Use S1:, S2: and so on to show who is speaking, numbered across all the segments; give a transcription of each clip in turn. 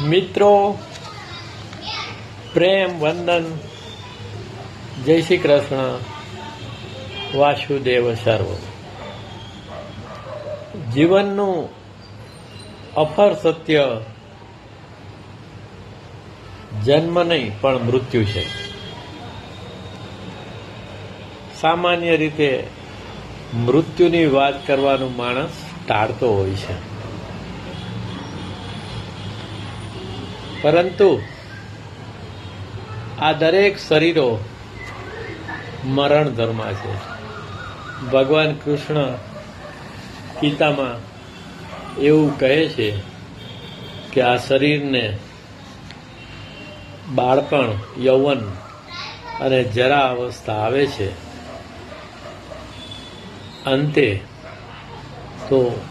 S1: મિત્રો, પ્રેમ, વંદન, જય શ્રી કૃષ્ણ, વાસુદેવ સર્વ. જીવનનું અફર સત્ય જન્મ નહીં, પણ મૃત્યુ છે. સામાન્ય રીતે મૃત્યુની વાત કરવાનું માણસ ટાળતો હોય છે. પરંતુ આ દરેક શરીરો મરણ ધર્મા છે. ભગવાન કૃષ્ણ ગીતામાં એવું કહે છે કે આ શરીરને બાળપણ, યૌવન અને જરા અવસ્થા આવે છે. અંતે તો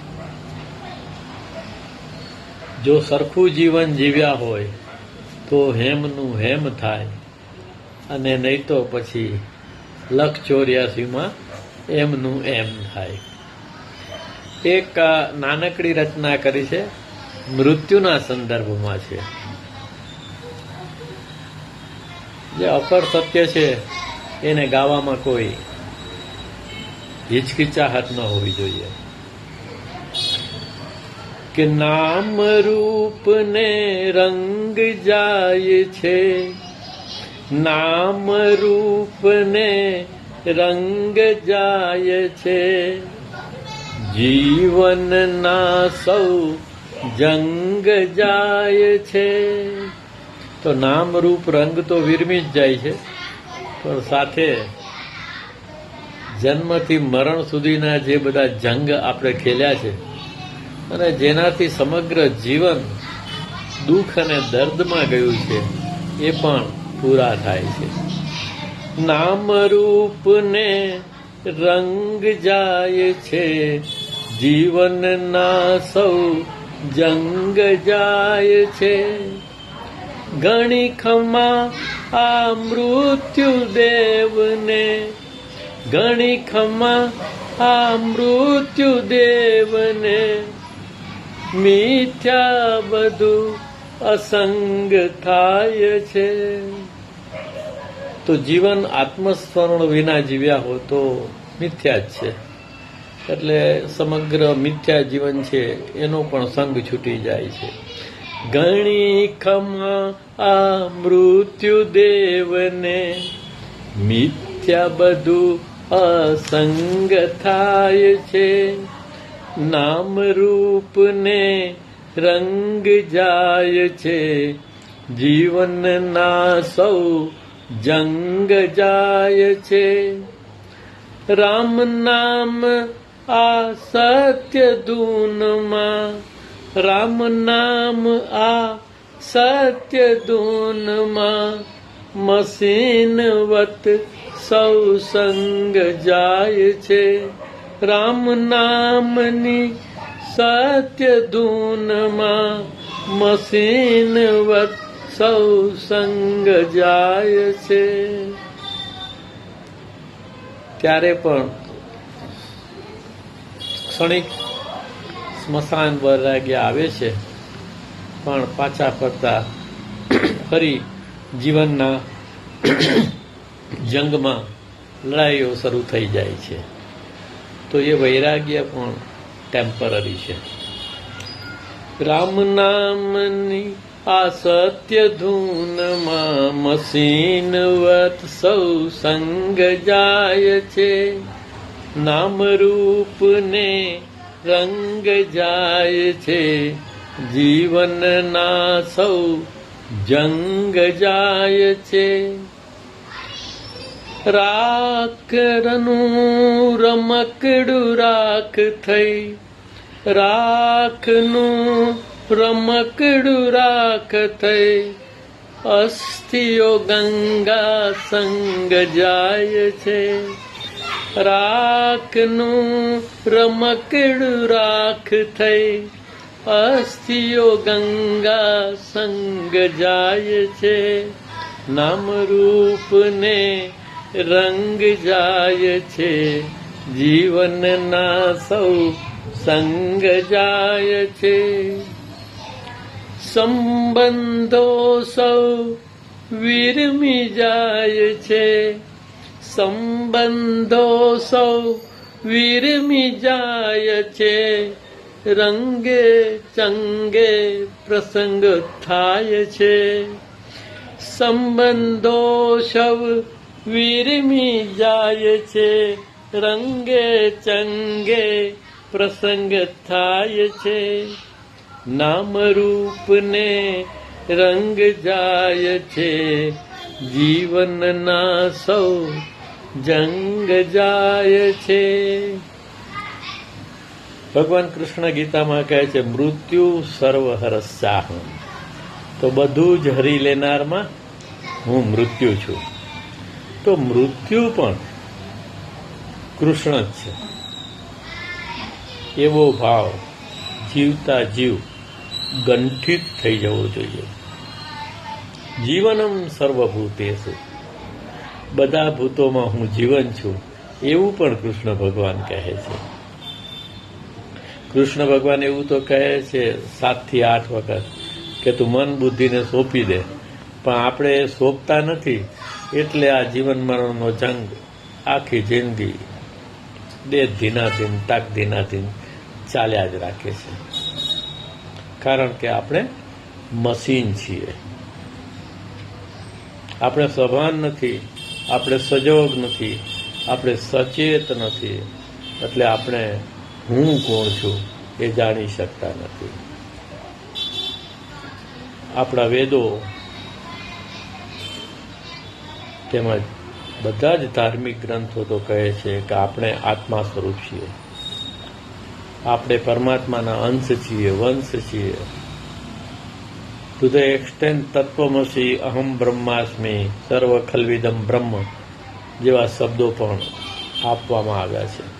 S1: જો સરખું જીવન જીવ્યા હોય, તો હેમનું હેમ થાય. અને નહીં તો પછી લખ ચોર્યાસીમાં એમનું એમ થાય. એક નાનકડી રચના કરી છે, મૃત્યુના સંદર્ભમાં છે. જે અપર સત્ય છે, એને ગાવામાં કોઈ હિચકિચાહટ ન હોવી જોઈએ. કે નામ રૂપ ને રંગ જાય છે. નામ રૂપ ને રંગ જાય છે. જીવન ના સૌ જંગ જાય છે. તો નામ રૂપ રંગ તો વિરમી જ જાય છે. પણ સાથે જન્મથી મરણ સુધીના જે બધા જંગ આપણે ખેલ્યા છે અને જેનાથી સમગ્ર જીવન દુઃખ અને દર્દમાં ગયું છે, એ પણ પૂરા થાય છે. નામ રૂપને રંગ જાય છે, જીવનના સૌ જંગ જાય છે. ઘણી ખમા આ મૃત્યુ દેવને ઘણી ખમા આ મૃત્યુ દેવને મિથ્યા બધું અસંગ થાય છે. તો જીવન આત્મસ્મરણ વિના જીવ્યા હો તો મિથ્યા જ છે. એટલે સમગ્ર મિથ્યા જીવન છે, એનો પણ સંગ છૂટી જાય છે. ગણી ખમા આ મૃત્યુ દેવને મિથ્યા બધું અસંગ થાય છે. નામ રૂપને રંગ જાય છે. જીવનના સૌ જંગ જાય છે. રામ નામ આ સત્ય ધૂનમાં. રામ નામ આ સત્ય ધૂનમાં. મસીનવત સૌ સંગ જાય છે. રામ નામની સત્ય ધૂનમાં મસીનવત સૌ સંગ જાય છે. ત્યારે પણ ક્ષણિક સ્મશાન વૈરાગ્ય આવે છે, પણ પાછા ફરતા ફરી જીવનના જંગમાં લડાઈઓ શરૂ થઈ જાય છે. તો એ વૈરાગ્ય પણ ટેમ્પરરી છે. રામ નામની આ સત્ય ધૂનમાં મસીનવત સૌ સંગ જાય છે. નામ રૂપને રંગ જાય છે. જીવનના સૌ જંગ જાય છે. રાખનું રમકડું રાખ થઈ. રાખનું રમકડું રાખ થઈ. અસ્થિઓ ગંગા સંગ જાય છે. રાખનું રમકડું રાખ થઈ. અસ્થિઓ ગંગા સંગ જાય છે. નામ રૂપને રંગ જાય છે, જીવનના સૌ સંગ જાય છે. સંબંધો સૌ વિરમી જાય છે, સંબંધો સૌ વિરમી જાય છે. રંગે ચંગે પ્રસંગ થાય છે, સંબંધો સૌ વિરમી જાય છે, રંગે ચંગે પ્રસંગ થાય છે. નામ રૂપને રંગ જાય છે, જીવનના સૌ જંગ જાય છે. ભગવાન કૃષ્ણ ગીતામાં કહે છે, મૃત્યુ સર્વ હરસાહ તો બધું જ હરી લેનારમાં હું મૃત્યુ છું. તો મૃત્યુ પણ કૃષ્ણ જ છે. એવો ભાવ જીવતા જીવ ગંઠિત થઈ જવો જોઈએ. જીવનમ સર્વભૂતેશુ બધા ભૂતોમાં હું જીવન છું, એવું પણ કૃષ્ણ ભગવાન કહે છે. કૃષ્ણ ભગવાન એવું તો કહે છે સાતથી આઠ વખત કે તું મન બુદ્ધિને સોંપી દે, પણ આપણે સોંપતા નથી. એટલે આ જીવન મરણનો જંગ આખી જિંદગી બે ધીનાથી તાક ધીનાથી ચાલ્યા જ રાખે છે. કારણ કે આપણે મશીન છીએ. આપણે સભાન નથી, આપણે સજોગ નથી, આપણે સચેત નથી. એટલે આપણે હું કોણ છું એ જાણી શકતા નથી. આપણા વેદો તેમજ બધા જ ધાર્મિક ગ્રંથો તો કહે છે કે આપણે આત્મા સ્વરૂપ છીએ. આપણે પરમાત્માના અંશ છીએ, વંશ છીએ. ટુ ધ એક્સટેન્ટ તત્વમસી અહમ બ્રહ્માસ્મી સર્વ ખલવિદમ બ્રહ્મ જેવા શબ્દો પણ આપવામાં આવ્યા છે.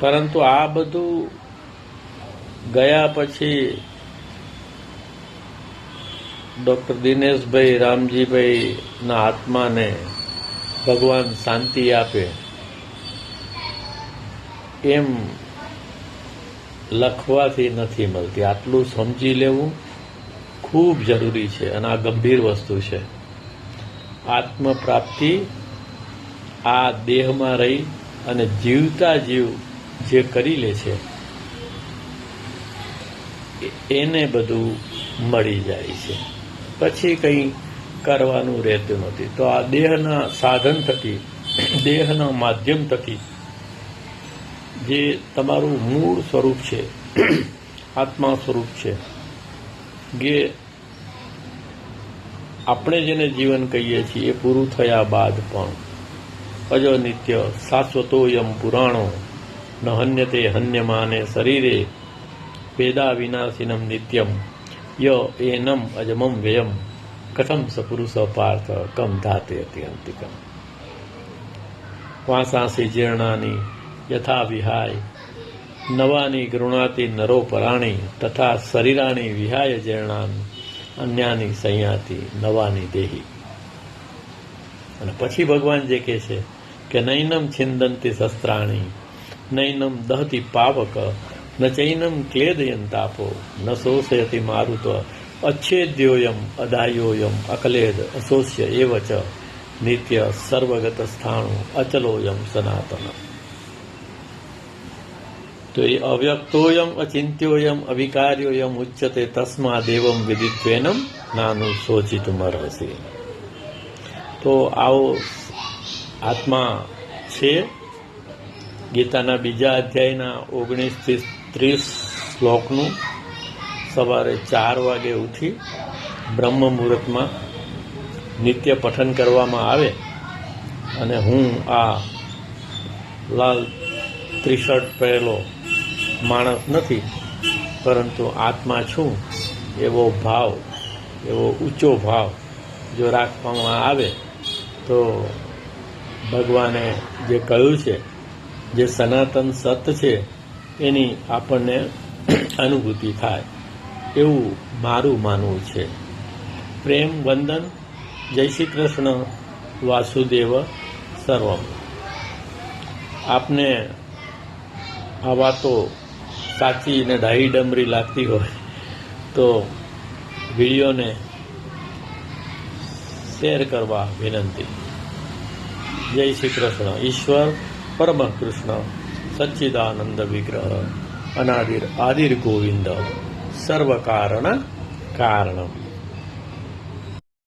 S1: પરંતુ આ બધું ગયા પછી ડૉક્ટર દિનેશભાઈ રામજીભાઈના આત્માને ભગવાન શાંતિ આપે. એમ લખવાથી નથી મળતી. આટલું સમજી લેવું ખૂબ જરૂરી છે અને આ ગંભીર વસ્તુ છે. આત્મ પ્રાપ્તિ આ દેહમાં રહી અને જીવતા જીવ જે કરી લે છે, એને બધું મળી જાય છે. પછી કંઈ કરવાનું રહેતું નથી. તો આ દેહના સાધન થકી, દેહના માધ્યમ થકી જે તમારું મૂળ સ્વરૂપ છે, આત્મા સ્વરૂપ છે, જે આપણે જેને જીવન કહીએ છીએ એ પૂરું થયા બાદ પણ અજો નિત્ય શાશ્વતોયમ પુરાણો ન હન્યતે હન્યમાને શરીરે વેદા વિનાશિનમ નિત્યમ. ય એનમ અજમમ વ્યયમ કથમ સપુરુષ પાર્થ કમ ધાતે અત્યંતિકમ વાંસાંસી જીર્ણાની યથા વિહાય નવાની ગૃણાતી નરો પરાણી તથા શરીરાણી વિહાય જીર્ણાન અન્યાની સંયાતી નવાની દેહી અને પછી ભગવાન જે કહે છે કે નૈનમ છિંદંતી શસ્ત્રાણી, નૈનમ દહતી પાવક ન ચૈનમ ક્લેદયંતાપો ન શોષયતિ મારુત્વ અચ્છેદ્યોયમ અદાયોયમ અકલેદ અશોષ્ય એવ ચ નિત્ય સર્વગત સ્થાણુ અચલોયમ સનાતન તો એ અવ્યક્તોયમ અચિંત્યોયમ અવિકાર્યોયમ ઉચ્યતે તસ્મા દેવમ વિદિત્વેનમ નાનું શોચિતુમર્હસી તો આવો આત્મા છે ગીતાના બીજા અધ્યાયના ઓગણીસથી ત્રીસ શ્લોકનું સવારે ચાર વાગે ઉઠી બ્રહ્મ મુહૂર્તમાં નિત્ય પઠન કરવામાં આવે અને હું આ લાલ ત્રિશર્ટ પહેરેલો માણસ નથી, પરંતુ આત્મા છું, એવો ભાવ, એવો ઊંચો ભાવ જો રાખવામાં આવે તો ભગવાને જે કહ્યું છે, જે સનાતન સત છે એની આપણને અનુભૂતિ થાય. એવું મારું માનવું છે. પ્રેમ, વંદન, જય શ્રી કૃષ્ણ, વાસુદેવ, સર્વમ. આપને આ વાતો સાચી ને ડાહી ડમરી લાગતી હોય તો વિડીયોને શેર કરવા વિનંતી. જય શ્રી કૃષ્ણ. ઈશ્વર પરમ કૃષ્ણ. સચ્ચિદાનંદ વિગ્રહ અનાદિર આદિર ગોવિંદ સર્વ કારણ કારણમ